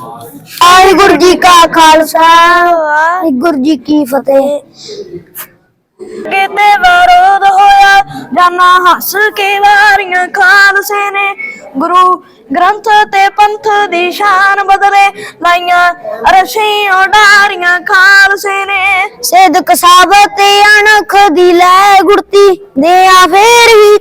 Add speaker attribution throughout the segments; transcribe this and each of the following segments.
Speaker 1: ਵਾਹਿਗੁਰੂ ਜੀ ਕਾ ਖਾਲਸਾ ਵਾਹਿਗੁਰੂ ਜੀ ਕੀ ਫਤਿਹ।
Speaker 2: ਕਿਤੇ ਵਿਰੋਧ ਹੋਇਆ ਜਾਨਾ ਹੱਸ ਕੇ ਵਾਰੀਆਂ ਖਾਲਸੇ ਨੇ। ਗੁਰੂ ਗ੍ਰੰਥ ਤੇ ਪੰਥ ਦੀ ਸ਼ਾਨ ਬਦਲੇ ਲਾਈਆਂ ਰਸ਼ੀਆਂ ਡਾਰੀਆਂ ਖਾਲਸੇ ਨੇ।
Speaker 1: ਸਿਦਕ ਸਾਬਤ ਤੇ ਅਣਖ ਦੀ ਲੈ ਗੁਰਤੀ ਦੇ ਆ ਫੇਰ ਵੀ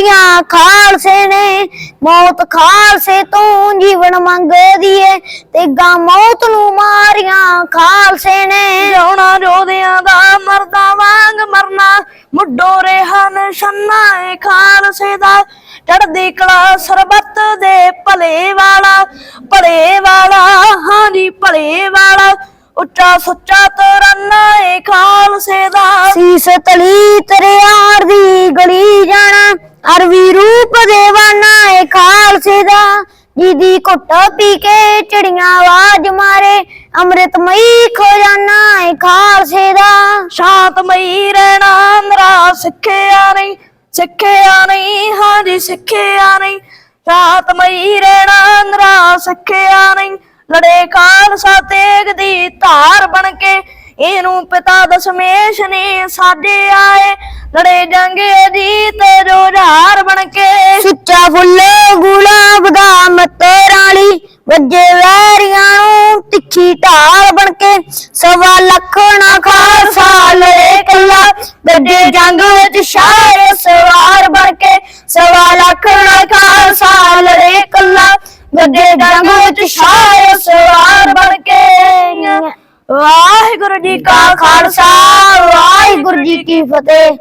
Speaker 1: ਤਾਰੀਆਂ ਖਾਲਸੇ ਨੇ ਮੌਤ ਖਾਲਸੇ ਤੋਂ ਜੀਵਨ ਮੰਗਦੀ ਏ। ਤੇ ਗਾ ਮੌਤ ਨੂੰ ਮਾਰੀਆਂ ਖਾਲਸੇ ਨੇ।
Speaker 2: ਜਿਉਣਾ ਜੋਧਿਆਂ ਦਾ ਮਰਦਾ ਵਾਂਗ ਮਰਨਾ ਮੁੱਢੋ ਰਿਹਾ ਨਿਸ਼ਾਨਾ ਏ ਖਾਲਸੇ ਦਾ। ਚੜ੍ਹਦੀ ਕਲਾ ਸਰਬੱਤ ਦੇ ਭਲੇ ਵਾਲਾ ਭਲੇ ਵਾਲਾ ਹਾਂਜੀ ਭਲੇ ਵਾਲਾ। ਉੱਚਾ ਸੁੱਚਾ ਤਰਾਨਾ ਏ ਖਾਲਸੇ ਦਾ।
Speaker 1: ਸੀਸ ਤਲੀ ਤੇਰੇ ਦੇਵਾਨਾ ਏ ਖਾਲਸੇ ਦਾ। ਜਿਹਦੀ ਘੁੱਟ ਪੀ ਕੇ ਚਿੜੀਆਂ ਆਵਾਜ਼ ਮਾਰੇ। ਅੰਮ੍ਰਿਤਮਈ ਖੋ ਏ ਖਾਲਸੇ ਦਾ।
Speaker 2: ਸ਼ਾਂਤਮਈ ਰਹਿਣਾ ਮੇਰਾ ਸਿੱਖਿਆ ਨਹੀਂ ਸਿੱਖਿਆ ਨਹੀਂ, ਹਾਂਜੀ ਸਿੱਖਿਆ ਨਹੀਂ। ਸ਼ਾਂਤਮਈ ਰਹਿਣਾ ਮੇਰਾ ਸਿੱਖਿਆ ਨਹੀਂ, ਲੜੇ ਖਾਲਸਾ ਤੇਗ ਦੀ ਧਾਰ ਬਣ ਕੇ। ਇਹਨੂੰ ਪਿਤਾ ਦਸ਼ਮੇਸ਼ ਨੇ ਸਾਜੇ ਆਏ ਲੜੇ ਜੰਗੇ ਦੀ ਤੇ ਜੋਝਾਰ
Speaker 1: ਫੁੱਲ ਗੁਲਾਬ ਦਾ ਮਤਰਾਲੀ ਵੱਜੇ ਵੈਰੀਆਂ ਨੂੰ ਤਿੱਖੀ ਢਾਲ ਬਣ ਕੇ ਸਵਾ ਲੱਖ ਨਾ ਖਾਲਸਾ ਲੜੇ ਕੱਲਾ ਗੱਡੇ ਜੰਗ ਵਿੱਚ ਸ਼ਾਇਰ ਸਵਾਰ ਬਣ ਕੇ ਸਵਾ ਲੱਖ ਨਾ ਖਾਲਸਾ ਲੜੇ ਕੱਲਾ ਗੱਡੇ ਜੰਗ ਵਿੱਚ ਸ਼ਾਇਰ ਸਵਾਰ ਬਣ ਕੇ।
Speaker 2: ਵਾਹਿਗੁਰੂ ਜੀ ਕਾ
Speaker 1: ਕਾ ਖਾਲਸਾ ਵਾਹਿਗੁਰੂ ਜੀ ਕੀ ਫਤਿਹ।